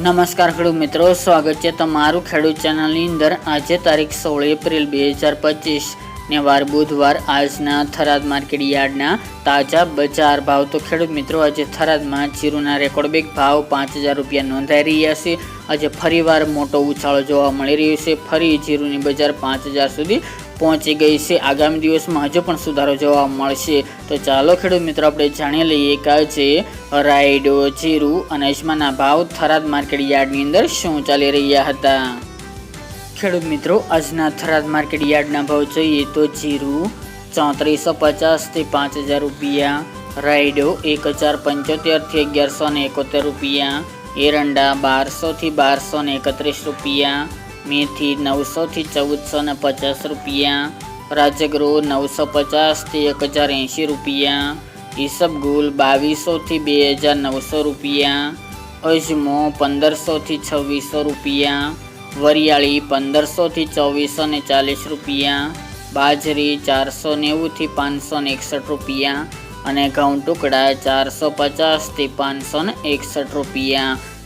નમસ્કાર ખેડૂત મિત્રો, સ્વાગત છે તમારું ખેડૂત ચેનલની અંદર. આજે તારીખ સોળ એપ્રિલ બે હજાર પચીસ ને વાર બુધવાર આજના થરાદ માર્કેટ યાર્ડના તાજા બજાર ભાવ. તો ખેડૂત મિત્રો, આજે થરાદમાં જીરુના રેકોર્ડ બેક ભાવ પાંચ હજાર રૂપિયા નોંધાઈ રહ્યા છે. આજે ફરીવાર મોટો ઉછાળો જોવા મળી રહ્યો છે. ફરી જીરુની બજાર પાંચ હજાર સુધી પહોંચી ગઈ છે. આગામી દિવસમાં હજુ પણ સુધારો જોવા મળશે. તો ચાલો ખેડૂત મિત્રો, આપણે જાણી લઈએ કે આજે રાયડો, જીરું અને અજમાના ભાવ થરાદ માર્કેટ યાર્ડની અંદર શું ચાલી રહ્યા હતા? ખેડૂત મિત્રો, આજના થરાદ માર્કેટ યાર્ડના ભાવ જોઈએ તો જીરું ચોત્રીસો પચાસથી પાંચ હજાર રૂપિયા, રાયડો એક હજાર પંચોતેરથી અગિયારસો ને એકોતેર રૂપિયા, એરંડા બારસોથી બારસો ને એકત્રીસ રૂપિયા મેથી નવસોથી ચૌદસો ને પચાસ રૂપિયા, રાજગૃહ નવસો પચાસથી એક હજાર એંશી રૂપિયા ઈસબગુલ બાવીસોથી બે હજાર નવસો રૂપિયા, અજમો પંદરસોથી છવ્વીસો રૂપિયા, વરિયાળી પંદરસોથી ચોવીસો ને ચાલીસ રૂપિયા, બાજરી ચારસો નેવુંથી પાંચસો ને એકસઠ રૂપિયા અને ઘઉં ટુકડા ચારસો પચાસથી પાંચસો ને એકસઠ રૂપિયા.